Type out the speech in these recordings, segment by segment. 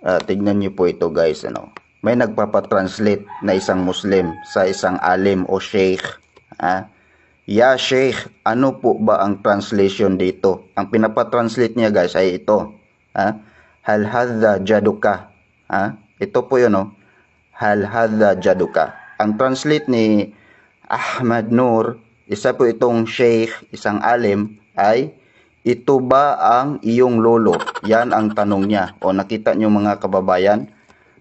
Ah, tignan niyo po ito guys, ano. May nagpapatranslate na isang Muslim sa isang alim o sheikh. Ah, Ya sheikh, ano po ba ang translation dito? Ang pinapatranslate niya guys ay ito. Ah, hal hadha jaduka. Ah, ito po yun, no. Hal hadha jaduka. Ang translate ni Ahmad Nur, isa po itong sheikh, isang alim, ay ito ba ang iyong lolo? Yan ang tanong niya. O nakita niyo mga kababayan,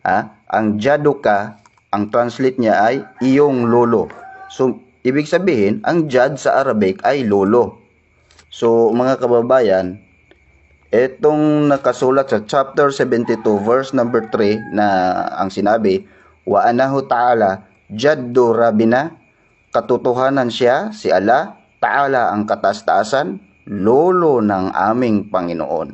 ha? ang jaduka, ang translate niya ay iyong lolo. So, ibig sabihin, ang jad sa Arabic ay lolo. So, mga kababayan, itong nakasulat sa chapter 72 verse number 3 na ang sinabi, wa anahu ta'ala jaddu rabina katotohanan siya si Allah ta'ala ang kataas-taasan lolo ng aming Panginoon.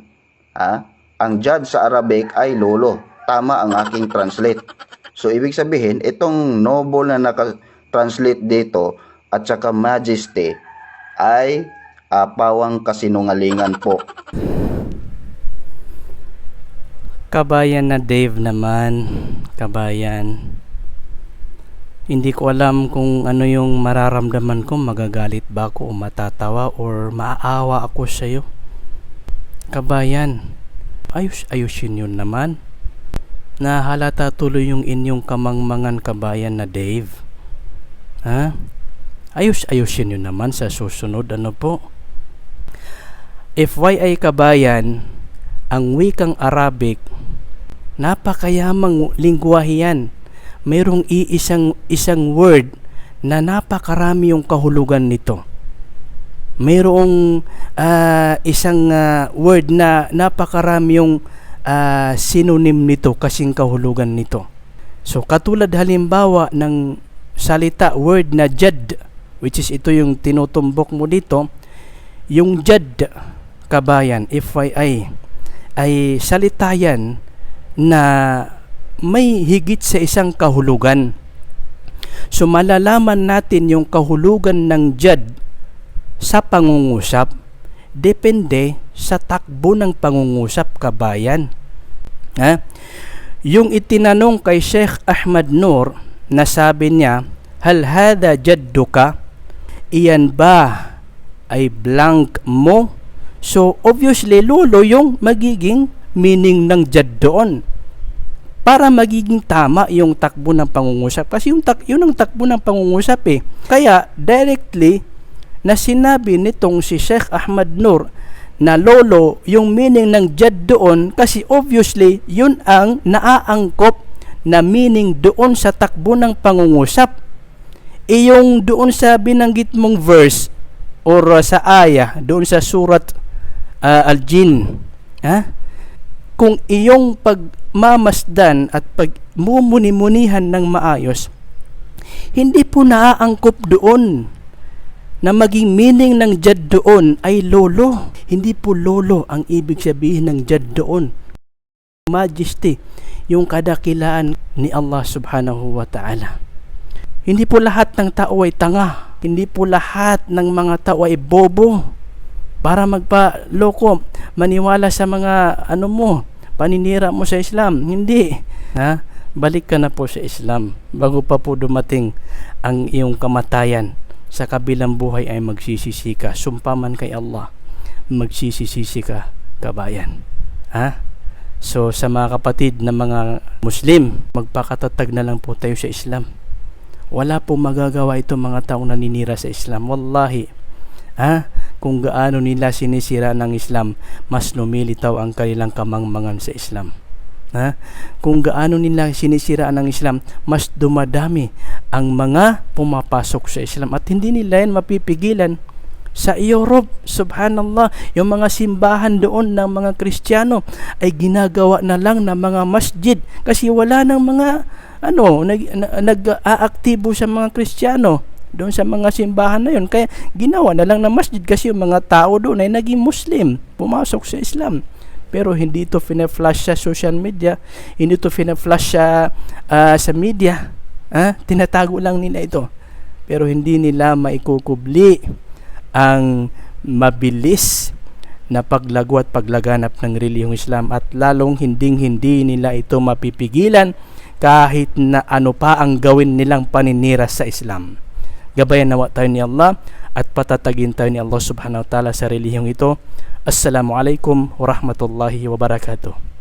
Ha? Ang judge sa Arabic ay lolo. Tama ang aking translate. So ibig sabihin itong noble na naka-translate dito at saka majesty ay ah, pawang kasinungalingan po. Kabayan na Dave naman, kabayan. Hindi ko alam kung ano yung mararamdaman ko, magagalit ba ako o matatawa or maaawa ako sa iyo. Kabayan, ayos ayusin yun naman. Nahalata tuloy yung inyong kamangmangan kabayan na Dave. Ha? Ayos ayusin yun naman sa susunod ano po. FYI kabayan, ang wikang Arabic, napakayamang lingwahe yan. Mayroong iisang isang word na napakarami yung kahulugan nito. Mayroong ah, isang ah, word na napakarami yung ah, synonym nito kasing kahulugan nito. So katulad halimbawa ng salita word na jad which is ito yung tinutumbok mo dito yung jad kabayan FYI ay salita yan na may higit sa isang kahulugan. So malalaman natin yung kahulugan ng jad sa pangungusap depende sa takbo ng pangungusap kabayan. Ha? Yung itinanong kay Sheikh Ahmad Nur na sabi niya, Hal hada jadduka? Iyan ba ay blank mo? So obviously lolo yung magiging meaning ng jad doon para magiging tama yung takbo ng pangungusap. Kasi yung tak yun ang takbo ng pangungusap eh. Kaya directly na sinabi nitong si Sheikh Ahmad Nur na lolo yung meaning ng jad doon kasi obviously yun ang naaangkop na meaning doon sa takbo ng pangungusap. E yung doon sa binanggit mong verse or sa aya doon sa surat uh, al-jin ha kung iyong pagmamasdan at pagmumuni-munihan ng maayos, hindi po naaangkop doon na maging meaning ng jad doon ay lolo. Hindi po lolo ang ibig sabihin ng jad doon. Majesty, yung kadakilaan ni Allah subhanahu wa ta'ala. Hindi po lahat ng tao ay tanga. Hindi po lahat ng mga tao ay bobo para magpa-loko, maniwala sa mga ano mo, paninira mo sa Islam. Hindi. Ha? Balik ka na po sa Islam bago pa po dumating ang iyong kamatayan. Sa kabilang buhay ay magsisisi ka. Sumpa man kay Allah, magsisisi ka, kabayan. Ha? So sa mga kapatid na mga Muslim, magpakatatag na lang po tayo sa Islam. Wala po magagawa ito mga taong naninira sa Islam. Wallahi. Ha? Kung gaano nila sinisira ng Islam, mas lumilitaw ang kanilang kamangmangan sa Islam. Ha? Kung gaano nila sinisira ng Islam, mas dumadami ang mga pumapasok sa Islam at hindi nila yan mapipigilan. Sa Europe, subhanallah, yung mga simbahan doon ng mga Kristiyano ay ginagawa na lang ng mga masjid kasi wala ng mga ano, nag, nag-aaktibo sa mga Kristiyano doon sa mga simbahan na yun. Kaya ginawa na lang ng masjid kasi yung mga tao doon ay naging Muslim, pumasok sa Islam. Pero hindi ito fina-flash sa social media, hindi ito fina-flash sa, ah, sa media. Ha? Tinatago lang nila ito. Pero hindi nila maikukubli ang mabilis na paglago at paglaganap ng relihiyong Islam at lalong hinding hindi nila ito mapipigilan kahit na ano pa ang gawin nilang paninira sa Islam. Gabayan nawa tayo ni Allah at patatagin tayo ni Allah subhanahu wa ta'ala sa relihiyong ito. Assalamualaikum warahmatullahi wabarakatuh.